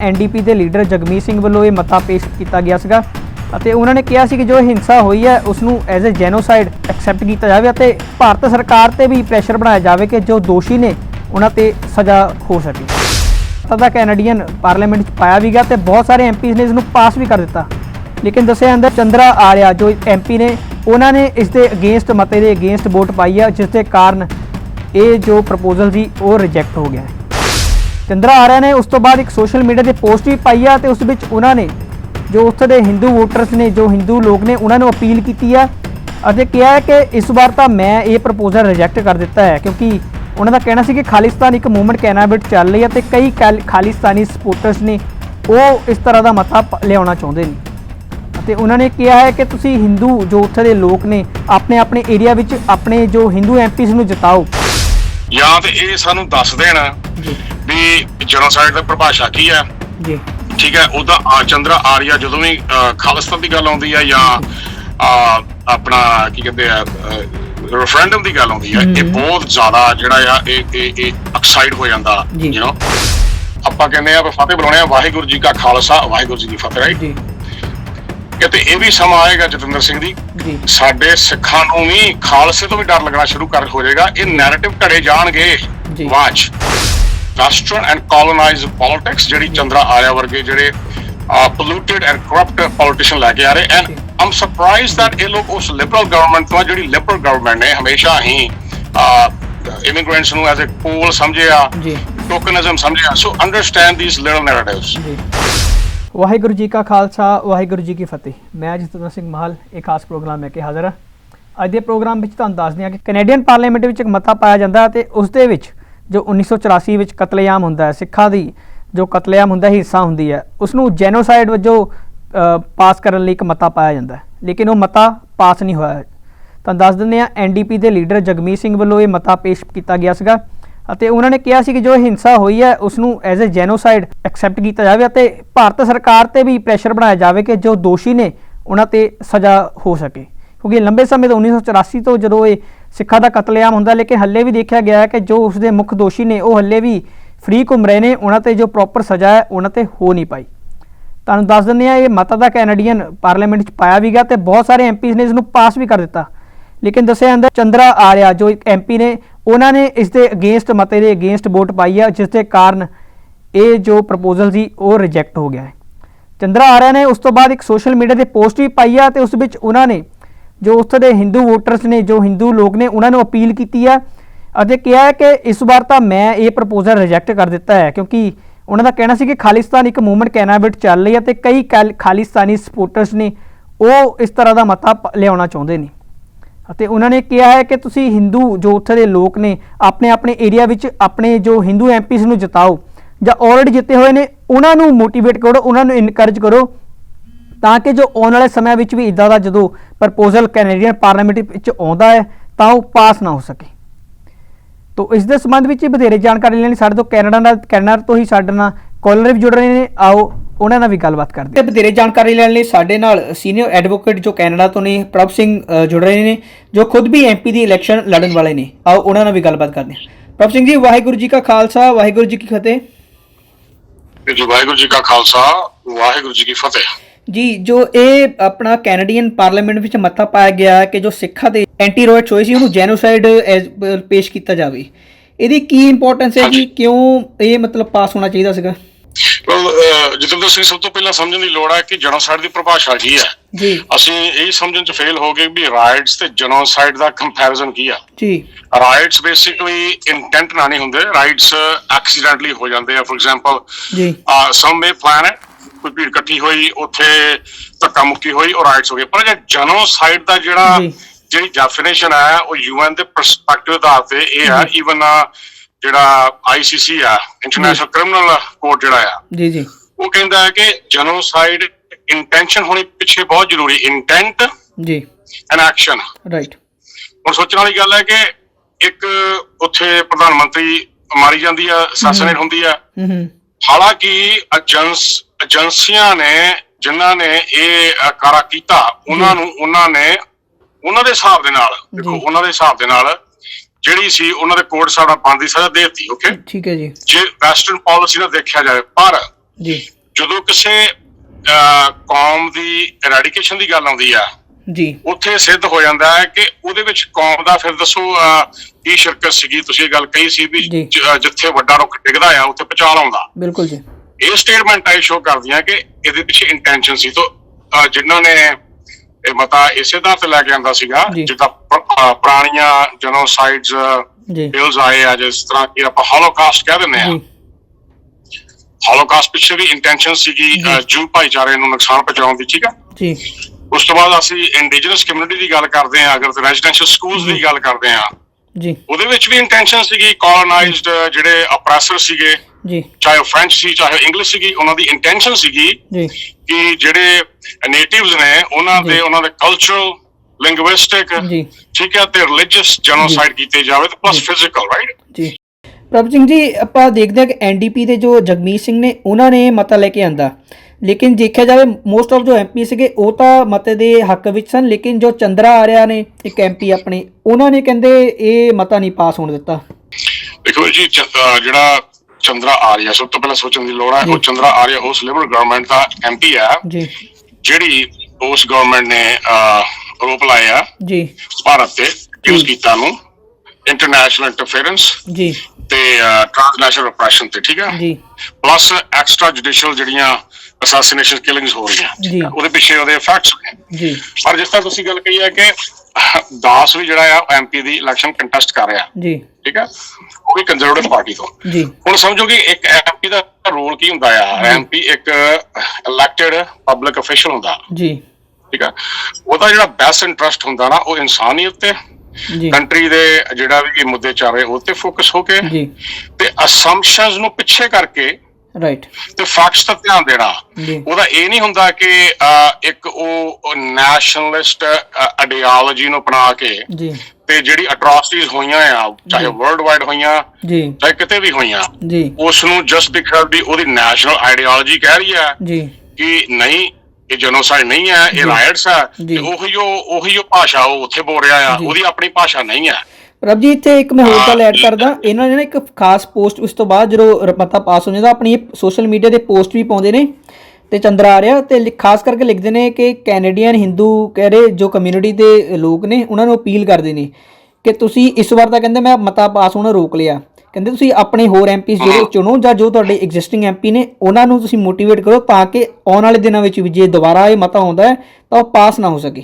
NDP ਦੇ leader Jagmeet Singh ਵੱਲੋਂ ਇਹ ਮਤਾ ਪੇਸ਼ ਕੀਤਾ ਗਿਆ ਸੀਗਾ ਅਤੇ ਉਹਨਾਂ ਨੇ ਕਿਹਾ ਸੀ ਕਿ ਜੋ ਹਿੰਸਾ ਹੋਈ ਹੈ, ਉਸ ਨੂੰ ਐਜ਼ ਅ ਜੈਨੋਸਾਈਡ ਐਕਸੈਪਟ ਕੀਤਾ ਜਾਵੇ ਅਤੇ ਭਾਰਤ ਸਰਕਾਰ ਤੇ ਵੀ ਪ੍ਰੈਸ਼ਰ ਬਣਾਇਆ ਜਾਵੇ ਕਿ ਜੋ ਦੋਸ਼ੀ ਨੇ, ਉਹਨਾਂ ਤੇ ਸਜ਼ਾ ਹੋ ਸਕੇ। ਤਦਾ ਕੈਨੇਡੀਅਨ ਪਾਰਲੀਮੈਂਟ ਚ ਪਾਇਆ ਵੀ ਗਿਆ ਤੇ ਬਹੁਤ ਸਾਰੇ ਐਮਪੀਜ਼ ਨੇ ਇਸ ਨੂੰ ਪਾਸ ਵੀ ਕਰ ਦਿੱਤਾ। ਲੇਕਿਨ ਦੱਸਿਆ ਜਾਂਦਾ ਚੰਦਰਾ ਆਰਿਆ ਜੋ ਐਮਪੀ ਨੇ, ਉਹਨਾਂ ਨੇ ਇਸ ਦੇ ਅਗੇਂਸਟ ਮਤੇ ਦੇ ਅਗੇਂਸਟ ਵੋਟ ਪਾਈ ਹੈ ਜਿਸ ਦੇ ਕਾਰਨ ਇਹ ਜੋ ਪ੍ਰਪੋਜ਼ਲ ਸੀ, ਉਹ ਰਿਜੈਕਟ ਹੋ ਗਿਆ। ਹੈ ਚੰਦਰਾ ਆਰਿਆ ਨੇ ਉਸ ਤੋਂ ਬਾਅਦ ਇੱਕ ਸੋਸ਼ਲ ਮੀਡੀਆ ਤੇ ਪੋਸਟ ਵੀ ਪਾਈ ਆ ਤੇ ਉਸ ਵਿੱਚ ਉਹਨਾਂ ਨੇ ਜੋ ਉੱਥੇ ਦੇ ਹਿੰਦੂ ਵੋਟਰਸ ਨੇ ਜੋ ਹਿੰਦੂ ਲੋਕ ਨੇ ਉਹਨਾਂ ਨੂੰ ਅਪੀਲ ਕੀਤੀ ਆ। ਅਤੇ ਕਿਹਾ ਹੈ ਕਿ ਇਸ ਵਾਰ ਤਾਂ ਮੈਂ ਇਹ ਪ੍ਰਪੋਜ਼ਲ ਰਿਜੈਕਟ ਕਰ ਦਿੱਤਾ ਹੈ ਕਿਉਂਕਿ ਉਹਨਾਂ ਦਾ ਕਹਿਣਾ ਸੀ ਕਿ ਖਾਲਿਸਤਾਨ ਇੱਕ ਮੂਵਮੈਂਟ ਕੈਨਾਬਿਟ ਚੱਲ ਰਹੀ ਹੈ ਤੇ ਕਈ ਖਾਲ- ਖਾਲਿਸਤਾਨੀ ਸਪੋਰਟਰਸ ਨੇ ਉਹ ਇਸ ਤਰ੍ਹਾਂ ਦਾ ਮਤਾ ਲਿਆਉਣਾ ਚਾਹੁੰਦੇ ਨੇ। ਅਤੇ ਉਹਨਾਂ ਨੇ ਕਿਹਾ ਹੈ ਕਿ ਤੁਸੀਂ ਹਿੰਦੂ ਜੋ ਉੱਥੇ ਦੇ ਲੋਕ ਨੇ ਆਪਣੇ ਆਪਣੇ ਏਰੀਆ ਵਿੱਚ ਆਪਣੇ ਜੋ ਹਿੰਦੂ ਐਮਪੀਸ ਨੂੰ ਜਿਤਾਓ। ਜਾਂ ਤੇ ਇਹ ਸਾਨੂੰ ਦੱਸ ਦੇਣ ਜੀ। ਵੀ ਜਨੋਸਾਈਡ ਦੀ ਪਰਿਭਾਸ਼ਾ ਕੀ ਹੈ। ਜੀ। ਠੀਕ ਹੈ ਉਹਦਾ ਆ ਚੰਦਰਾ ਆਰੀਆ ਜਦੋਂ ਵੀ ਖਾਲਿਸਤਾਨ ਦੀ ਗੱਲ ਆਉਂਦੀ ਹੈ ਜਾਂ ਆਪਣਾ ਕੀ ਕਹਿੰਦੇ ਆ ਰੈਫਰੈਂਡਮ ਦੀ ਗੱਲ ਆਉਂਦੀ ਹੈ ਇਹ। ਬਹੁਤ ਜ਼ਿਆਦਾ ਜਿਹੜਾ ਆ ਇਹ ਇਹ ਇਹ ਐਕਸਾਈਡ ਹੋ ਜਾਂਦਾ। ਯੂ نو ਆਪਾਂ ਕਹਿੰਦੇ ਆ ਵੀ ਫਤਿਹ ਬੁਲਾਉਣੇ ਆ ਵਾਹਿਗੁਰੂ ਜੀ ਕਾ ਖਾਲਸਾ ਵਾਹਿਗੁਰੂ ਜੀ ਕੀ ਫਤਿਹ ਰਾਈਟ ਜੀ। ਕਿਤੇ ਇਹ ਵੀ ਸਮਾਂ ਆਏਗਾ ਜਤਿੰਦਰ ਸਿੰਘ ਜੀ ਜੀ। ਸਾਡੇ ਸਿੱਖਾਂ ਨੂੰ ਵੀ ਖਾਲਸੇ ਤੋਂ ਵੀ ਡਰ ਲੱਗਣਾ ਸ਼ੁਰੂ ਕਰ ਹੋ ਜਾਏਗਾ ਇਹ ਨੈਰੇਟਿਵ ਘੜੇ ਜਾਣਗੇ। Watch western and colonize politics ਜਿਹੜੀ ਚੰਦਰਾ ਆਰਿਆ ਵਰਗੇ ਜਿਹੜੇ ਪੋਲੂਟਡ ਐਂਡ ਕਰਪਟ ਪੋਲੀਟੀਸ਼ੀਅਨ ਲੈ ਕੇ ਆ ਰਹੇ ਐਂਡ। ਆਮ ਸਰਪ੍ਰਾਈਜ਼ ਦੈਟ ਇਹ ਲੋਕ ਉਸ ਲਿਬਰਲ ਗਵਰਨਮੈਂਟ ਤੋਂ ਜਿਹੜੀ ਲਿਬਰਲ ਗਵਰਨਮੈਂਟ ਨੇ ਹਮੇਸ਼ਾ ਹੀ ਇਮੀਗ੍ਰੈਂਟਸ ਨੂੰ ਐਜ਼ ਅ ਪੂਲ ਸਮਝਿਆ ਜੀ। ਟੋਕਨਿਜ਼ਮ ਸਮਝਿਆ। So understand these little narratives Waheguru ji ਕਾ ਖਾਲਸਾ ਵਾਹਿਗੁਰੂ ਜੀ ਕੀ ਫਤਿਹ। ਮੈਂ ਜਤਿੰਦਰ ਸਿੰਘ ਮਹਾਲ ਇੱਕ ਖਾਸ ਪ੍ਰੋਗਰਾਮ ਲੈ ਕੇ ਹਾਜ਼ਰ ਹਾਂ। ਅੱਜ ਦੇ ਪ੍ਰੋਗਰਾਮ ਵਿੱਚ ਤੁਹਾਨੂੰ ਦੱਸਦੇ ਹਾਂ ਕਿ ਕੈਨੇਡੀਅਨ ਪਾਰਲੀਮੈਂਟ ਵਿੱਚ ਇੱਕ ਮਤਾ ਪਾਇਆ ਜਾਂਦਾ ਹੈ ਤੇ ਉਸ ਦੇ ਵਿੱਚ ਜੋ 1984 ਵਿੱਚ ਕਤਲੇਆਮ ਹੁੰਦਾ ਹੈ, ਸਿੱਖਾਂ ਦੀ ਜੋ ਕਤਲੇਆਮ ਹੁੰਦਾ, ਹਿੱਸਾ ਹੁੰਦੀ ਹੈ ਉਸ ਨੂੰ ਜੈਨੋਸਾਈਡ ਵਜੋਂ ਪਾਸ ਕਰਨ ਲਈ ਇੱਕ ਮਤਾ ਪਾਇਆ ਜਾਂਦਾ ਹੈ। ਲੇਕਿਨ ਉਹ ਮਤਾ ਪਾਸ ਨਹੀਂ ਹੋਇਆ। ਤਾਂ ਦੱਸ ਦਿੰਦੇ ਆ ਐਨਡੀਪੀ ਦੇ ਲੀਡਰ ਜਗਮੀਤ ਸਿੰਘ ਵੱਲੋਂ ਇਹ ਮਤਾ ਪੇਸ਼ ਕੀਤਾ ਗਿਆ ਸੀਗਾ ਅਤੇ ਉਹਨਾਂ ਨੇ ਕਿਹਾ ਸੀ ਕਿ ਜੋ ਇਹ ਹਿੰਸਾ ਹੋਈ ਹੈ ਉਸ ਨੂੰ ਐਜ਼ ਅ ਜੈਨੋਸਾਈਡ ਐਕਸੈਪਟ ਕੀਤਾ ਜਾਵੇ ਅਤੇ ਭਾਰਤ ਸਰਕਾਰ ਤੇ ਵੀ ਪ੍ਰੈਸ਼ਰ ਬਣਾਇਆ ਜਾਵੇ ਕਿ ਜੋ ਦੋਸ਼ੀ ਨੇ, ਉਹਨਾਂ ਤੇ ਸਜ਼ਾ ਹੋ ਸਕੇ। ਕਿਉਂਕਿ ਲੰਬੇ ਸਮੇਂ ਤੋਂ 1984 ਤੋਂ ਜਦੋਂ ਇਹ ਸਿੱਖਾਂ ਦਾ ਕਤਲੇਆਮ ਹੁੰਦਾ, ਲੇਕਿਨ ਹੱਲੇ ਵੀ ਦੇਖਿਆ ਗਿਆ ਹੈ ਕਿ ਜੋ ਉਸ ਦੇ ਮੁੱਖ ਦੋਸ਼ੀ ਨੇ, ਉਹ ਹੱਲੇ ਵੀ ਫ੍ਰੀ ਘੁੰਮ ਰਹੇ ਨੇ, ਉਹਨਾਂ ਤੇ ਜੋ ਪ੍ਰੋਪਰ ਸਜ਼ਾ ਹੈ, ਉਹਨਾਂ ਤੇ ਹੋ ਨਹੀਂ ਪਾਈ। ਤੁਹਾਨੂੰ ਦੱਸ ਦਿੰਦੇ ਆ ਇਹ ਮਤਾ ਦਾ ਕੈਨੇਡੀਅਨ ਪਾਰਲੀਮੈਂਟ ਚ ਪਾਇਆ ਵੀ ਗਿਆ ਤੇ ਬਹੁਤ ਸਾਰੇ ਐਮਪੀਜ਼ ਨੇ ਇਸ ਨੂੰ ਪਾਸ ਵੀ ਕਰ ਦਿੱਤਾ। ਲੇਕਿਨ ਦੱਸਿਆ ਜਾਂਦਾ, ਚੰਦਰਾ ਆਰਿਆ ਜੋ ਇੱਕ ਐਮਪੀ ਨੇ, ਉਹਨਾਂ ਨੇ ਇਸ ਦੇ ਅਗੇਂਸਟ ਮਤੇ ਦੇ ਅਗੇਂਸਟ ਵੋਟ ਪਾਈ ਹੈ ਜਿਸ ਦੇ ਕਾਰਨ ਇਹ ਜੋ ਪ੍ਰਪੋਜ਼ਲ ਸੀ, ਉਹ ਰਿਜੈਕਟ ਹੋ ਗਿਆ ਹੈ। ਚੰਦਰਾ ਆਰਿਆ ਨੇ, ਉਸ ਤੋਂ ਬਾਅਦ ਇੱਕ ਸੋਸ਼ਲ ਮੀਡੀਆ ਤੇ ਪੋਸਟ ਵੀ ਪਾਈ ਆ ਤੇ ਉਸ ਵਿੱਚ ਉਹਨਾਂ ਨੇ ਜੋ ਉੱਥੇ ਦੇ ਹਿੰਦੂ ਵੋਟਰਸ ਨੇ, ਜੋ ਹਿੰਦੂ ਲੋਕ ਨੇ, ਉਹਨਾਂ ਨੂੰ ਅਪੀਲ ਕੀਤੀ ਹੈ ਅਤੇ ਕਿਹਾ ਹੈ ਕਿ ਇਸ ਵਾਰ ਤਾਂ ਮੈਂ ਇਹ ਪ੍ਰਪੋਜ਼ਲ ਰਿਜੈਕਟ ਕਰ ਦਿੱਤਾ ਹੈ, ਕਿਉਂਕਿ ਉਹਨਾਂ ਦਾ ਕਹਿਣਾ ਸੀ ਕਿ ਖਾਲਿਸਤਾਨ ਇੱਕ ਮੂਵਮੈਂਟ ਕੈਨਾਬਿਟ ਚੱਲ ਰਹੀ ਹੈ ਤੇ ਕਈ ਖਾਲ- ਖਾਲਿਸਤਾਨੀ ਸਪੋਰਟਰਸ ਨੇ ਉਹ ਇਸ ਤਰ੍ਹਾਂ ਦਾ ਮਤਾ ਲਿਆਉਣਾ ਚਾਹੁੰਦੇ ਨੇ। ਅਤੇ ਉਹਨਾਂ ਨੇ ਕਿਹਾ ਹੈ ਕਿ ਤੁਸੀਂ ਹਿੰਦੂ ਜੋ ਉੱਥੇ ਦੇ ਲੋਕ ਨੇ, ਆਪਣੇ ਆਪਣੇ ਏਰੀਆ ਵਿੱਚ ਆਪਣੇ ਜੋ ਹਿੰਦੂ ਐਮਪੀਸ ਨੂੰ ਜਿਤਾਓ ਜਾਂ ਆਲਰੇਡੀ ਜਿੱਤੇ ਹੋਏ ਨੇ, ਉਹਨਾਂ ਨੂੰ ਮੋਟੀਵੇਟ ਕਰੋ, ਉਹਨਾਂ ਨੂੰ ਇਨਕਰੇਜ ਕਰੋ ਤਾਂ ਕਿ ਜੋ ਆਉਣ ਵਾਲੇ ਸਮਿਆਂ ਵਿੱਚ ਵੀ ਇਦਾਂ ਦਾ ਜਦੋਂ ਪ੍ਰਪੋਜ਼ਲ ਕੈਨੇਡੀਅਨ ਪਾਰਲੀਮੈਂਟ ਵਿੱਚ ਆਉਂਦਾ ਹੈ ਤਾਂ ਉਹ ਪਾਸ ਨਾ ਹੋ ਸਕੇ। ਤੋ ਇਸ ਦੇ ਸੰਬੰਧ ਵਿੱਚ ਵਧੇਰੇ ਜਾਣਕਾਰੀ ਲੈਣ ਲਈ ਸਾਡੇ ਤੋਂ ਕੈਨੇਡਾ ਨਾਲ ਕੈਨੇਡਾ ਤੋਂ ਹੀ ਸਾਡੇ ਨਾਲ ਕਾਲਰ ਵੀ ਜੁੜ ਰਹੇ ਨੇ। ਆਓ ਉਹਨਾਂ ਨਾਲ ਵੀ ਗੱਲਬਾਤ ਕਰਦੇ ਹਾਂ। ਤੇ ਵਧੇਰੇ ਜਾਣਕਾਰੀ ਲੈਣ ਲਈ ਸਾਡੇ ਨਾਲ ਸੀਨੀਅਰ ਐਡਵੋਕੇਟ ਜੋ ਕੈਨੇਡਾ ਤੋਂ ਨੇ ਪ੍ਰਭ ਸਿੰਘ ਜੁੜ ਰਹੇ ਨੇ ਜੋ ਖੁਦ ਵੀ ਐਮਪੀ ਦੀ ਇਲੈਕਸ਼ਨ ਲੜਨ ਵਾਲੇ ਨੇ। ਆਓ ਉਹਨਾਂ ਨਾਲ ਵੀ ਗੱਲਬਾਤ ਕਰਦੇ ਹਾਂ। ਪ੍ਰਭ ਸਿੰਘ ਜੀ ਵਾਹਿਗੁਰੂ ਜੀ ਕਾ ਖਾਲਸਾ ਵਾਹਿਗੁਰੂ ਜੀ ਕੀ ਫਤਿਹ। ਜੀ ਵਾਹਿਗੁਰੂ ਜੀ ਕਾ ਖਾਲਸਾ ਵਾਹਿਗੁਰੂ ਜੀ ਕੀ ਫਤਿਹ। ਜੀ ਜੋ ਇਹ ਆਪਣਾ ਕੈਨੇਡੀਅਨ ਪਾਰਲੀਮੈਂਟ ਵਿੱਚ ਮਤਾ ਪਾਇਆ ਗਿਆ ਕਿ ਜੋ ਸਿੱਖਾਂ ਦੇ ਐਂਟੀ ਰੋਇਟ ਹੋਏ ਸੀ ਉਹਨੂੰ ਜੈਨੋਸਾਈਡ ਪੇਸ਼ ਕੀਤਾ ਜਾਵੇ। ਇਹਦੀ ਕੀ ਇੰਪੋਰਟੈਂਸ ਹੈ ਜੀ। ਕਿਉਂ ਇਹ ਮਤਲਬ ਪਾਸ ਹੋਣਾ ਚਾਹੀਦਾ ਸੀਗਾ? ਜਤਿੰਦਰ ਸਿੰਘ ਸਭ ਤੋਂ ਪਹਿਲਾਂ ਸਮਝਣ ਦੀ ਲੋੜ ਹੈ ਕਿ ਜਨੋਸਾਈਡ ਦੀ ਪਰਿਭਾਸ਼ਾ ਕੀ ਹੈ? ਜੀ। ਅਸੀਂ ਇਹ ਸਮਝਣ ਚ ਫੇਲ ਹੋ ਗਏ ਵੀ ਰਾਈਟਸ ਤੇ ਜਨੋਸਾਈਡ ਦਾ ਕੰਪੈਰੀਜ਼ਨ ਕੀ ਆ? ਜੀ। ਰਾਈਟਸ ਬੇਸਿਕਲੀ ਇੰਟੈਂਟ ਨਾਲ ਨਹੀਂ ਹੁੰਦੇ ਰਾਈਟਸ ਐਕਸੀਡੈਂਟਲੀ ਹੋ ਜਾਂਦੇ ਆ। ਫੋਰ ਐਗਜ਼ਾਮਪਲ ਜੀ। ਸਮ ਮੇ ਪਲਾਨ ਹੈ ਕੋਈ ਭੀੜ ਇਕੱਠੀ ਹੋਈ ਉੱਥੇ ਧੱਕਾ ਮੁੱਕੀ ਹੋਈ ਉਹ ਰਾਈਟਸ ਹੋ ਗਏ। ਪਰ ਜੇ ਜਨੋਸਾਈਡ ਦਾ ਜਿਹੜਾ। ਜਿਹੜੀ ਡੈਫੀਨੇਸ਼ਨ ਹੈ ਉਹ ਯੂਐਨ ਦੇ ਪਰਸਪੈਕਟਿਵ ਦਾ ਤੇ ਇਹ ਹੈ ਈਵਨ ਜਿਹੜਾ ਆਈਸੀਸੀ ਆ ਇੰਟਰਨੈਸ਼ਨਲ ਕ੍ਰਿਮੀਨਲ ਕੋਰਟ ਜਿਹੜਾ ਆ ਜੀ ਜੀ। ਉਹ ਕਹਿੰਦਾ ਹੈ ਕਿ ਜਨੋਸਾਈਡ ਇੰਟੈਂਸ਼ਨ ਹੋਣੀ ਪਿੱਛੇ ਬਹੁਤ ਜ਼ਰੂਰੀ ਇੰਟੈਂਟ ਜੀ। ਐਂਡ ਐਕਸ਼ਨ ਰਾਈਟ ਹੁਣ ਸੋਚਣ ਵਾਲੀ ਗੱਲ ਹੈ ਕਿ ਇੱਕ ਉੱਥੇ ਪ੍ਰਧਾਨ ਮੰਤਰੀ ਮਾਰੀ ਜਾਂਦੀ ਆ ਅਸੈਸੀਨੇਟ ਹੁੰਦੀ ਆ। ਹਾਲਾਂਕਿ ਏਜੰਸ ਏਜੰਸੀਆਂ ਨੇ ਜਿਨ੍ਹਾਂ ਨੇ ਇਹ ਕਾਰਾ ਕੀਤਾ ਉਹਨਾਂ ਨੂੰ ਉਹਨਾਂ ਨੇ ਉਹਨਾਂ ਦੇ ਹਿਸਾਬ ਦੇ ਨਾਲ ਦੇਖੋ। ਉਹਨਾਂ ਦੇ ਹਿਸਾਬ ਦੇ ਨਾਲ ਜਿਹੜੀ ਸੀ ਉਹਨਾਂ ਦੇ ਕੋਰਟ ਸਾਡਾ ਬੰਦੀ ਸਜ਼ਾ ਦੇ ਦਿੱਤੀ ਓਕੇ ਠੀਕ ਹੈ ਜੀ। ਜੇ ਵੈਸਟਰਨ ਪਾਲਿਸੀ ਨਾਲ ਦੇਖਿਆ ਜਾਵੇ ਪਰ ਜੀ। ਜਦੋਂ ਕਿਸੇ ਕੌਮ ਦੀ ਐਰਾਡੀਕੇਸ਼ਨ ਦੀ ਗੱਲ ਆਉਂਦੀ ਆ ਜੀ। ਉੱਥੇ ਸਿੱਧ ਹੋ ਜਾਂਦਾ ਹੈ ਕਿ ਉਹਦੇ ਵਿੱਚ ਕੌਮ ਦਾ ਫਿਰ ਦੱਸੋ ਕੀ ਸ਼ਰਕਤ ਸੀਗੀ? ਤੁਸੀਂ ਇਹ ਗੱਲ ਕਹੀ ਸੀ ਵੀ ਜਿੱਥੇ ਵੱਡਾ ਰੁੱਖ ਡਿੱਗਦਾ ਆ ਉੱਥੇ ਪਚਾਲ ਆਉਂਦਾ। ਬਿਲਕੁਲ ਜੀ। ਇਹ ਸਟੇਟਮੈਂਟ ਆਈ ਸ਼ੋ ਕਰਦੀਆਂ ਕਿ ਇਹਦੇ ਪਿੱਛੇ ਇੰਟੈਂਸ਼ਨ ਸੀ। ਤੋਂ ਜਿਨ੍ਹਾਂ ਨੇ ਇਹ ਮਤਾ ਇਸੇ ਦਾ ਤੇ ਲੈ ਕੇ ਆਂਦਾ ਸੀਗਾ। ਜਿੱਦਾਂ ਪੁਰਾਣੀਆਂ ਜਨੋਸਾਈਡਸ ਬਿਲਸ ਆਏ ਆ ਜਿਸ ਤਰ੍ਹਾਂ ਕਿ ਆਪਾਂ ਹੋਲੋਕਾਸਟ ਕਹਿ ਦਿੰਦੇ ਆ। ਹੋਲੋਕਾਸਟ ਪਿੱਛੇ ਵੀ ਇੰਟੈਂਸ਼ਨ ਸੀਗੀ ਜੂ। ਭਾਈਚਾਰੇ ਨੂੰ ਨੁਕਸਾਨ ਪਹੁੰਚਾਉਣ ਦੀ ਠੀਕ ਆ? ਜੀ। ਉਸ ਤੋਂ ਬਾਅਦ ਅਸੀਂ ਇੰਡੀਜਨਸ ਕਮਿਊਨਿਟੀ ਦੀ ਗੱਲ ਕਰਦੇ ਹਾਂ ਅਗਰ ਰੈਜ਼ੀਡੈਂਸ਼ੀਅਲ ਸਕੂਲਸ ਦੀ ਗੱਲ ਕਰਦੇ ਹਾਂ ਜੀ। ਉਹਦੇ ਵਿੱਚ ਵੀ ਇੰਟੈਂਸ਼ਨ ਸੀਗੀ ਕਲੋਨਾਈਜ਼ਡ ਜਿਹੜੇ ਅਪਰੈਸਰ ਸੀਗੇ ਜੀ। ਚਾਹੇ ਉਹ ਫ੍ਰੈਂਚ ਸੀ ਚਾਹੇ ਇੰਗਲਿਸ਼ ਸੀਗੀ ਉਹਨਾਂ ਦੀ ਇੰਟੈਂਸ਼ਨ ਸੀਗੀ ਜੀ। ਕਿ ਜਿਹੜੇ ਨੇਟਿਵਸ ਨੇ ਉਹਨਾਂ। ਦੇ ਉਹਨਾਂ ਦੇ ਕਲਚਰਲ ਲਿੰਗੁਇਸਟਿਕ ਜੀ। ਠੀਕ ਹੈ ਤੇ ਰਿਲੀਜੀਅਸ ਜੈਨੋਸਾਈਡ ਕੀਤੇ ਜਾਵੇ ਤੇ ਪਲੱਸ ਫਿਜ਼ੀਕਲ ਰਾਈਟ ਜੀ। ਪ੍ਰਭ ਸਿੰਘ ਜੀ ਆਪਾਂ ਦੇਖਦੇ ਹਾਂ ਕਿ ਐਨਡੀਪੀ ਦੇ ਜੋ ਜਗਮੀਤ ਸਿੰਘ ਨੇ ਉਹਨਾਂ ਨੇ ਮਤਾ ਲੈ ਕੇ ਆਂਦਾ। ਲੇਕਿਨ ਦੇਖਿਆ ਜਾਵੇ ਮੋਸਟ ਆਫ ਜੋ ਐਮਪੀ ਸੀਗੇ ਉਹ ਤਾਂ ਮਤੇ ਦੇ ਹੱਕ ਵਿੱਚ ਸਨ ਲੇਕਿਨ ਜੋ ਚੰਦਰਾ ਆਰਿਆ ਨੇ ਇੱਕ ਐਮਪੀ ਆਪਣੇ ਉਹਨਾਂ ਨੇ ਕਹਿੰਦੇ ਇਹ ਮਤਾ ਨਹੀਂ ਪਾਸ ਹੋਣ ਦਿੱਤਾ। ਦੇਖੋ ਜੀ ਜਿਹੜਾ ਚੰਦਰਾ ਆਰੀਆ ਸਭ ਤੋਂ ਪਹਿਲਾਂ ਸੋਚਣ ਦੀ ਲੋੜ ਹੈ। ਉਹ ਚੰਦਰਾ ਆਰੀਆ ਉਸ ਲਿਬਰਲ ਗਵਰਨਮੈਂਟ ਦਾ ਐਮਪੀ ਆ ਜੀ। ਜਿਹੜੀ ਉਸ ਗਵਰਨਮੈਂਟ ਨੇ ਆਰੋਪ ਲਾਏ ਆ ਜੀ। ਭਾਰਤ ਤੇ ਯੂਜ਼। ਕੀਤਾ ਨੂੰ। ਇੰਟਰਨੈਸ਼ਨਲ ਇੰਟਰਫੇਰੈਂਸ ਜੀ। ਤੇ ਟ੍ਰਾਂਸਨੈਸ਼ਨਲ ਰਿਪਰੈਸ਼ਨ ਤੇ ਠੀਕ ਹੈ? ਜੀ। ਪਲੱਸ ਐਕਸਟਰਾ ਜੁਡੀਸ਼ੀਅਲ ਜਿਹੜੀਆਂ ਅਸਾਸੀਨੇਸ਼ਨ ਕਿਲਿੰਗਸ ਹੋ ਰਹੀਆਂ। ਉਹਦੇ ਪਿੱਛੇ ਉਹਦੇ ਫੈਕਟਸ ਜੀ। ਪਰ ਜਿਸ ਤਰ੍ਹਾਂ ਤੁਸੀਂ ਗੱਲ ਕਹੀ ਹੈ ਕਿ ਦਾਸ ਵੀ ਜਿਹੜਾ ਆ ਐਮਪੀ ਦੀ ਇਲੈਕਸ਼ਨ ਕੰਟੈਸਟ ਕਰ ਰਿਹਾ। ਜੀ। ਠੀਕ ਹੈ ਉਹ ਵੀ ਕੰਜ਼ਰਵੇਟਿਵ ਪਾਰਟੀ ਤੋਂ। ਜੀ। ਹੁਣ ਸਮਝੋ ਕਿ ਇੱਕ ਐਮਪੀ ਦਾ ਰੋਲ ਕੀ ਹੁੰਦਾ ਆ? ਐਮਪੀ ਇੱਕ ਇਲੈਕਟਿਡ ਪਬਲਿਕ ਅਫੀਸ਼ੀਅਲ ਹੁੰਦਾ। ਜੀ। ਠੀਕ ਹੈ ਉਹਦਾ ਜਿਹੜਾ ਬੈਸਟ ਇੰਟਰਸਟ ਹੁੰਦਾ ਨਾ ਉਹ ਇਨਸਾਨੀਅਤ ਤੇ ਜੀ। ਕੰਟਰੀ ਦੇ ਜਿਹੜਾ ਵੀ ਮੁੱਦੇ ਚੱਲ ਰਹੇ ਉਹ ਤੇ ਫੋਕਸ ਹੋ ਕੇ। ਜੀ। ਤੇ ਅਸੰਪਸ਼ਨਸ ਨੂੰ ਪਿੱਛੇ ਕਰਕੇ ਰਾਈਟ ਤੇ ਫੈਕਟਸ ਤੇ ਧਿਆਨ ਦੇਣਾ ਉਹਦਾ ਇਹ ਨਹੀਂ ਹੁੰਦਾ ਕਿ ਇੱਕ ਉਹ ਨੈਸ਼ਨਲਿਸਟ ਆਈਡੀਓਲੋਜੀ ਨੂੰ ਅਪਣਾ ਕੇ ਜੀ ਤੇ ਜਿਹੜੀ ਅਟਰੋਸਿਟੀਜ਼ ਹੋਈਆਂ ਆ ਚਾਹੇ। ਵਰਲਡ ਵਾਈਡ ਹੋਈਆਂ ਜੀ ਚਾਹੇ ਕਿਤੇ ਵੀ ਹੋਈਆਂ ਜੀ ਉਸ ਨੂੰ ਜਸਟ ਬਿਕਾਜ਼ ਦੀ ਉਹਦੀ ਨੈਸ਼ਨਲ ਆਈਡੀਓਲੋਜੀ ਕਹਿ ਰਹੀ ਹੈ ਜੀ ਕਿ ਨਹੀਂ ਇਹ ਜੈਨੋਸਾਈਡ ਨਹੀਂ ਹੈ। ਇਹ ਰਾਇਟਸ ਜੀ। ਤੇ ਉਹੀ ਉਹ ਉਹੀ ਉਹ ਭਾਸ਼ਾ ਉਹ ਉੱਥੇ ਬੋਲ ਰਿਹਾ ਆ। ਉਹਦੀ ਆਪਣੀ ਭਾਸ਼ਾ ਨਹੀਂ ਹੈ ਪ੍ਰਭ ਜੀ ਇੱਥੇ ਇੱਕ ਮੈਂ ਹੋਰ ਗੱਲ ਐਡ ਕਰਦਾ। ਇਹਨਾਂ ਨੇ ਨਾ ਇੱਕ ਖਾਸ ਪੋਸਟ ਉਸ ਤੋਂ ਬਾਅਦ ਜਦੋਂ ਰ- ਮਤਾ ਪਾਸ ਹੋ ਜਾਂਦਾ, ਆਪਣੀ ਸੋਸ਼ਲ ਮੀਡੀਆ ਤੇ ਪੋਸਟ ਵੀ ਪਾਉਂਦੇ ਨੇ ਤੇ ਚੰਦਰਾ ਆ ਰਿਹਾ ਤੇ ਲਿ- ਖਾਸ ਕਰਕੇ ਲਿਖਦੇ ਨੇ ਕਿ ਕੈਨੇਡੀਅਨ, ਹਿੰਦੂ ਕਹਿ ਰਹੇ ਜੋ ਕਮਿਊਨਿਟੀ ਦੇ ਲੋਕ ਨੇ, ਉਹਨਾਂ ਨੂੰ ਅਪੀਲ ਕਰਦੇ ਨੇ ਕਿ ਤੁਸੀਂ ਇਸ ਵਾਰ ਤਾਂ ਕਹਿੰਦੇ ਮੈਂ ਮਤਾ ਪਾਸ ਹੋਣਾ ਰੋਕ ਲਿਆ। ਕਹਿੰਦੇ ਤੁਸੀਂ ਆਪਣੇ ਹੋਰ ਐਮਪੀਸ ਜਿਹੜੇ ਚੁਣੋ ਜਾਂ ਜੋ ਤੁਹਾਡੇ ਐਗਜ਼ਿਸਟਿੰਗ ਐਮਪੀ ਨੇ, ਉਹਨਾਂ ਨੂੰ ਤੁਸੀਂ ਮੋਟੀਵੇਟ ਕਰੋ ਤਾਂ ਕਿ ਆਉਣ ਵਾਲੇ ਦਿਨਾਂ ਵਿੱਚ ਵੀ ਜੇ ਦੁਬਾਰਾ ਇਹ ਮਤਾ ਆਉਂਦਾ ਹੈ, ਤਾਂ ਉਹ ਪਾਸ ਨਾ ਹੋ ਸਕੇ।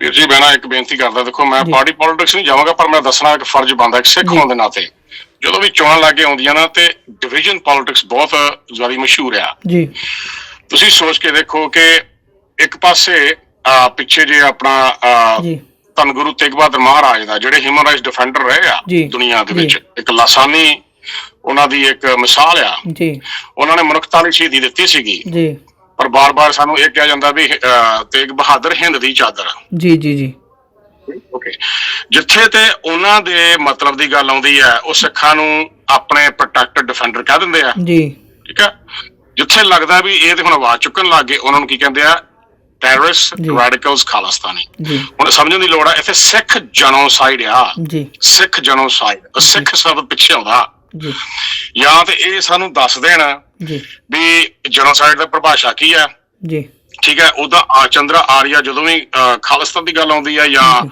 ਵੀਰ ਜੀ ਮੈਂ ਨਾ ਇੱਕ ਬੇਨਤੀ ਕਰਦਾ ਦੇਖੋ ਮੈਂ। ਪਾਰਟੀ ਪੋਲਿਟਿਕਸ ਨਹੀਂ ਜਾਵਾਂਗਾ ਪਰ ਮੈਂ ਦੱਸਣਾ ਇੱਕ ਫਰਜ਼ ਬਣਦਾ ਇੱਕ ਸਿੱਖ। ਹੋਣ ਦੇ ਨਾਤੇ। ਜਦੋਂ ਵੀ ਚੋਣਾਂ ਲੱਗੇ ਆਉਂਦੀਆਂ ਨਾ ਤੇ ਡਿਵੀਜ਼ਨ ਪੋਲਿਟਿਕਸ ਬਹੁਤ ਜ਼ਿਆਦਾ ਮਸ਼ਹੂਰ ਆ। ਜੀ। ਤੁਸੀਂ ਸੋਚ ਕੇ ਦੇਖੋ ਕਿ ਇੱਕ ਪਾਸੇ ਪਿੱਛੇ ਜੇ ਆਪਣਾ ਜੀ। ਧੰਨ ਗੁਰੂ ਤੇਗ ਬਹਾਦਰ ਮਹਾਰਾਜ ਦਾ ਜਿਹੜੇ ਹਿਊਮਨ ਰਾਈਟਸ ਡਿਫੈਂਡਰ ਰਹੇ ਆ ਦੁਨੀਆ ਦੇ। ਵਿੱਚ ਇੱਕ ਲਾਸਾਨੀ ਉਹਨਾਂ ਦੀ ਇੱਕ ਮਿਸਾਲ ਆ। ਜੀ। ਉਹਨਾਂ ਨੇ ਮਨੁੱਖਤਾ ਲਈ ਸ਼ਹੀਦੀ ਦਿੱਤੀ ਸੀਗੀ। ਜੀ। ਪਰ ਬਾਰ-ਬਾਰ ਸਾਨੂੰ ਇਹ ਕਿਹਾ ਜਾਂਦਾ ਵੀ ਅਹ, ਤੇਗ ਬਹਾਦਰ ਹਿੰਦ ਦੀ ਚਾਦਰ ਜੀ ਜੀ ਜੀ। ਓਕੇ ਜਿੱਥੇ ਤੇ ਉਹਨਾਂ ਦੇ ਮਤਲਬ ਦੀ ਗੱਲ ਆਉਂਦੀ ਹੈ ਉਹ ਸਿੱਖਾਂ ਨੂੰ ਆਪਣੇ ਪ੍ਰੋਟੈਕਟਰ ਡਿਫੈਂਡਰ ਕਹਿ ਦਿੰਦੇ ਆ। ਜੀ। ਠੀਕ ਹੈ ਜਿੱਥੇ ਲੱਗਦਾ ਵੀ ਇਹ ਤੇ ਹੁਣ ਆਵਾਜ਼ ਚੁੱਕਣ ਲੱਗ ਗਏ ਉਹਨਾਂ ਨੂੰ ਕੀ ਕਹਿੰਦੇ ਆ? ਟੈਰਰਿਸਟ ਜੀ। ਰੈਡੀਕਲਸ ਖਾਲਿਸਤਾਨੀ। ਜੀ। ਹੁਣ ਸਮਝਣ ਦੀ ਲੋੜ ਆ ਇੱਥੇ ਸਿੱਖ ਜਨੋਸਾਈਡ ਆ। ਜੀ। ਸਿੱਖ ਜਨੋਸਾਈਡ ਸਿੱਖ ਸ਼ਬਦ ਪਿੱਛੇ ਆਉਂਦਾ। ਜੀ। ਜਾਂ ਤੇ ਇਹ ਸਾਨੂੰ ਦੱਸ ਦੇਣ ਜੀ। ਵੀ ਜਨੋਸਾਈਡ ਦੀ ਪਰਿਭਾਸ਼ਾ ਕੀ ਹੈ ਜੀ। ਠੀਕ ਹੈ ਉਹਦਾ ਆ ਚੰਦਰਾ ਆਰੀਆ ਜਦੋਂ ਵੀ ਖਾਲਿਸਤਾਨ ਦੀ ਗੱਲ ਆਉਂਦੀ ਹੈ ਜਾਂ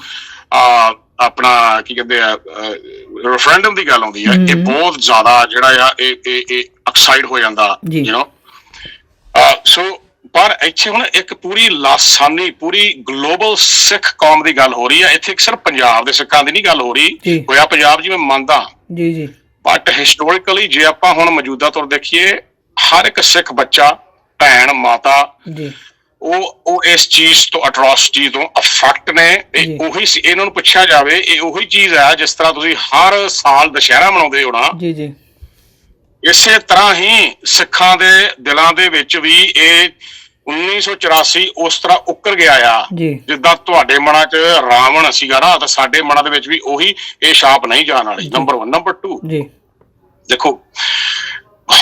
ਆਪਣਾ ਕੀ ਕਹਿੰਦੇ ਆ ਰੈਫਰੈਂਡਮ ਦੀ ਗੱਲ ਆਉਂਦੀ ਹੈ ਇਹ। ਬਹੁਤ ਜ਼ਿਆਦਾ ਜਿਹੜਾ ਆ ਇਹ ਇਹ ਇਹ ਐਕਸਾਈਡ ਹੋ ਜਾਂਦਾ। ਯੂ نو ਸੋ ਪਰ ਇੱਥੇ ਹੁਣ ਇੱਕ ਪੂਰੀ ਲਾਸਾਨੀ ਪੂਰੀ ਗਲੋਬਲ ਸਿੱਖ ਕੌਮ ਦੀ ਗੱਲ ਹੋ ਰਹੀ ਹੈ ਇੱਥੇ ਸਿਰਫ ਪੰਜਾਬ ਦੇ ਸਿੱਖਾਂ ਦੀ ਨਹੀਂ ਗੱਲ ਹੋ ਰਹੀ। ਹੋਇਆ ਪੰਜਾਬ ਜਿਵੇਂ ਮੰਨਦਾ। ਜੀ ਜੀ। ਬਟ ਹਿਸਟੋਰੀਕਲੀ ਜੇ ਆਪਾਂ ਹੁਣ ਮੌਜੂਦਾ ਤੌਰ ਦੇਖੀਏ ਹਰ ਇੱਕ ਸਿੱਖ ਬੱਚਾ ਭੈਣ ਮਾਤਾ ਜੀ। ਉਹ ਉਹ ਇਸ ਚੀਜ਼ ਤੋਂ ਅਟਰੋਸਿਟੀ ਤੋਂ ਅਫੈਕਟ ਨੇ। ਇਹ ਉਹੀ ਸੀ ਇਹਨਾਂ ਨੂੰ ਪੁੱਛਿਆ ਜਾਵੇ ਇਹ ਉਹੀ ਚੀਜ਼ ਹੈ ਜਿਸ ਤਰ੍ਹਾਂ ਤੁਸੀਂ ਹਰ ਸਾਲ ਦੁਸ਼ਹਿਰਾ ਮਨਾਉਂਦੇ ਹੋ ਨਾ। ਜੀ ਜੀ। ਇਸੇ ਤਰ੍ਹਾਂ ਹੀ ਸਿੱਖਾਂ ਦੇ ਦਿਲਾਂ ਦੇ ਵਿੱਚ ਵੀ ਇਹ 1984 ਉਸ ਤਰ੍ਹਾਂ ਉੱਕਰ ਗਿਆ ਆ। ਜਿੱਦਾਂ ਤੁਹਾਡੇ ਮਨਾਂ 'ਚ ਰਾਵਣ ਸੀਗਾ ਨਾ ਤਾਂ ਸਾਡੇ ਮਨਾਂ ਦੇ ਵਿੱਚ ਵੀ ਉਹੀ ਇਹ ਛਾਪ ਨਹੀਂ ਜਾਣ ਵਾਲੀ। ਨੰਬਰ 1 ਨੰਬਰ 2 ਜੀ। ਦੇਖੋ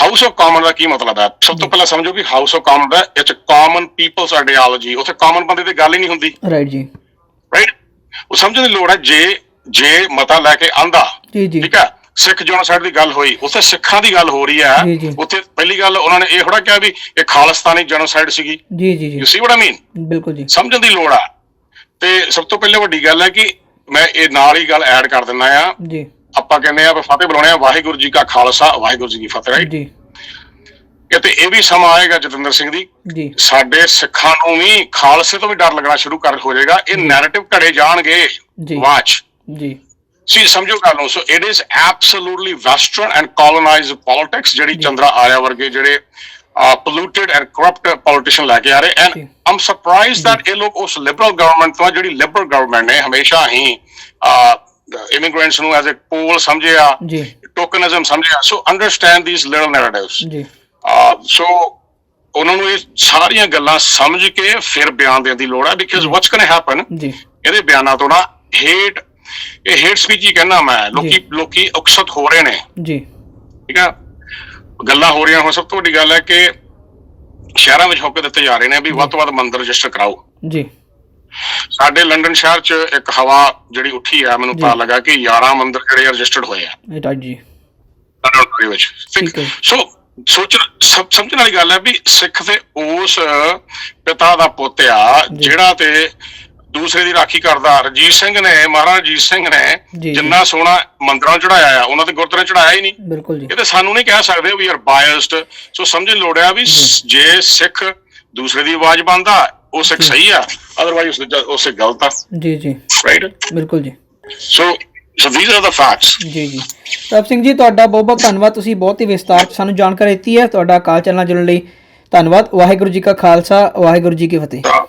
ਹਾਊਸ ਆਫ ਕਾਮਨ ਦਾ ਕੀ ਮਤਲਬ ਹੈ? ਸਭ ਤੋਂ ਪਹਿਲਾਂ ਸਮਝੋ ਵੀ ਹਾਊਸ ਆਫ ਕਾਮਨ ਦਾ ਇਟਸ ਕਾਮਨ ਪੀਪਲਸ ਆਈਡੀਓਲੋਜੀ ਉੱਥੇ ਕਾਮਨ ਬੰਦੇ ਦੀ ਗੱਲ ਹੀ ਨਹੀਂ ਹੁੰਦੀ। ਰਾਈਟ ਜੀ। ਰਾਈਟ ਉਹ ਸਮਝਣ ਦੀ ਲੋੜ ਹੈ ਜੇ ਜੇ ਮਤਾ ਲੈ ਕੇ ਆਂਦਾ ਜੀ ਜੀ। ਠੀਕ ਹੈ? ਸਿੱਖ ਜਨੋਸਾਈਡ ਦੀ ਗੱਲ ਹੋਈ ਉੱਥੇ ਸਿੱਖਾਂ ਦੀ ਗੱਲ ਹੋ ਰਹੀ ਹੈ। ਉੱਥੇ ਪਹਿਲੀ ਗੱਲ ਉਹਨਾਂ ਨੇ ਇਹ ਥੋੜਾ ਕਿਹਾ ਵੀ ਇਹ ਖਾਲਿਸਤਾਨੀ ਜਨੋਸਾਈਡ ਸੀਗੀ। ਜੀ ਜੀ ਜੀ। ਯੂ ਸੀ ਵਾਟ ਆਈ ਮੀਨ ਬਿਲਕੁਲ ਜੀ। ਸਮਝਣ ਦੀ ਲੋੜ ਆ ਤੇ ਸਭ ਤੋਂ ਪਹਿਲੇ ਵੱਡੀ ਗੱਲ ਹੈ ਕਿ ਮੈਂ ਇਹ ਨਾਲ ਹੀ ਗੱਲ ਐਡ ਕਰ ਦਿੰਦਾ ਆ ਜੀ। ਆਪਾਂ ਕਹਿੰਦੇ ਆ ਵੀ ਫਤਿਹ ਬੁਲਾਉਣੇ ਆ ਵਾਹਿਗੁਰੂ ਜੀ ਕਾ ਖਾਲਸਾ ਵਾਹਿਗੁਰੂ ਜੀ ਕੀ ਫਤਿਹ ਰਾਈਟ ਜੀ। ਤੇ ਇਹ ਵੀ ਸਮਾਂ ਆਏਗਾ ਜਤਿੰਦਰ ਸਿੰਘ ਦੀ। ਜੀ। ਸਾਡੇ ਸਿੱਖਾਂ ਨੂੰ ਵੀ ਖਾਲਸੇ ਤੋਂ ਵੀ ਡਰ ਲੱਗਣਾ ਸ਼ੁਰੂ ਕਰ ਹੋ ਜਾਏਗਾ। ਇਹ ਨੈਰੇਟਿਵ ਘੜੇ ਜਾਣਗੇ। ਜੀ। ਵਾਚ ਜੀ। ਸੀ ਸਮਝੋ ਗੱਲ ਨੂੰ। So it is absolutely western and colonized politics ਜਿਹੜੀ ਚੰਦਰਾ ਆਰਿਆ ਵਰਗੇ ਜਿਹੜੇ ਪੋਲੂਟਡ ਐਂਡ ਕਰਪਟ ਪੋਲੀਟੀਸ਼ੀਅਨ ਲੈ ਕੇ ਆ ਰਹੇ। ਐਂਡ। ਆਮ ਸਰਪ੍ਰਾਈਜ਼ਡ that ਇਹ ਲੋਕ ਉਸ ਲਿਬਰਲ ਗਵਰਨਮੈਂਟ ਤੋਂ ਜਿਹੜੀ ਲਿਬਰਲ ਗਵਰਨਮੈਂਟ ਨੇ ਹਮੇਸ਼ਾ ਹੀ ਇਮੀਗ੍ਰੈਂਟਸ ਨੂੰ ਐਜ਼ ਅ ਪੋਲ ਸਮਝਿਆ ਜੀ ਟੋਕਨਿਜ਼ਮ ਸਮਝਿਆ so understand these little narratives ਜੀ ਸੋ ਉਹਨਾਂ ਨੂੰ ਇਹ ਸਾਰੀਆਂ ਗੱਲਾਂ ਸਮਝ ਕੇ ਫਿਰ ਬਿਆਨ ਦੇਣ ਦੀ ਲੋੜ ਹੈ ਬਿਕਾਜ਼ ਵਾਟਸ ਗੋਇੰ ਹੈਪਨ ਜੀ ਇਹਦੇ ਬਿਆਨਾਂ ਤੋਂ ਨਾ ਹੇਟ ਇਹ ਹੇਟ ਸਪੀਚ ਹੀ ਕਹਿੰਦਾ ਮੈਂ ਲੋਕੀ ਲੋਕੀ ਉਕਸਤ ਹੋ ਰਹੇ ਨੇ। ਜੀ ਠੀਕ ਆ ਗੱਲਾਂ ਹੋ ਰਹੀਆਂ ਹੁਣ ਸਭ ਤੋਂ ਵੱਡੀ ਗੱਲ ਹੈ ਕਿ ਸ਼ਹਿਰਾਂ ਵਿੱਚ ਹੋਕੇ ਦਿੱਤੇ ਜਾ ਰਹੇ ਨੇ ਵੀ ਵੱਧ ਤੋਂ ਵੱਧ ਮੰਦਰ ਰਜਿਸਟਰ ਕਰਾਓ। ਜੀ ਸਾਡੇ ਲੰਡਨ ਸ਼ਹਿਰ 'ਚ ਇੱਕ ਹਵਾ ਜਿਹੜੀ ਉੱਠੀ ਆ ਮੈਨੂੰ ਪਤਾ ਲੱਗਾ ਕਿ 11 ਮੰਦਰ ਜਿਹੜੇ ਰਜਿਸਟਰਡ ਹੋਏ ਆ। ਜੀ। ਦੇ ਵਿੱਚ। ਸੋ ਸੋਚ ਸਮ- ਸਮਝਣ ਵਾਲੀ ਗੱਲ ਹੈ ਵੀ ਸਿੱਖ ਤੇ ਉਸ ਪਿਤਾ ਦਾ ਪੁੱਤ ਆ ਜਿਹੜਾ ਤੇ ਦੂਸਰੇ ਦੀ ਰਾਖੀ ਕਰਦਾ। ਰਜੀਤ ਸਿੰਘ ਨੇ ਮਹਾਰਾਜਾ ਰਜੀਤ ਸਿੰਘ ਨੇ। ਜਿੰਨਾ ਸੋਨਾ ਮੰਦਰਾਂ ਚੜਾਇਆ ਆ ਉਹਨਾਂ ਦੇ ਗੁਰਦੁਆਰੇ ਚੜਾਇਆ ਹੀ ਨਹੀਂ। ਬਿਲਕੁਲ ਜੀ। ਇਹ ਤੇ ਸਾਨੂੰ ਨਹੀਂ ਕਹਿ ਸਕਦੇ ਵੀ ਆਰ ਬਾਇਸਡ ਸੋ ਸਮਝਣ ਲੋੜ ਆ ਵੀ ਜੇ। ਸਿੱਖ ਦੂਸਰੇ ਦੀ ਆਵਾਜ਼ ਬੰਦਾ ਉਹ ਸਿੱਖ ਸਹੀ ਆ। ਉਹ ਸਿੱਖ ਗਲਤ ਆ ਜੀ ਜੀ ਰਾਈਟ ਬਿਲਕੁਲ ਜੀ so so these are the facts ਜੀ ਜੀ ਪ੍ਰਭ ਸਿੰਘ ਜੀ ਤੁਹਾਡਾ ਬਹੁਤ ਬਹੁਤ ਧੰਨਵਾਦ। ਤੁਸੀਂ ਬਹੁਤ ਹੀ ਵਿਸਤਾਰ 'ਚ ਸਾਨੂੰ ਜਾਣਕਾਰੀ ਦਿੱਤੀ ਹੈ। ਤੁਹਾਡਾ ਕਾਲ ਚੱਲਣਾ ਜੁੜਨ ਲਈ ਧੰਨਵਾਦ। ਵਾਹਿਗੁਰੂ ਜੀ ਕਾ ਖਾਲਸਾ ਵਾਹਿਗੁਰੂ ਜੀ ਕੀ ਫਤਿਹ।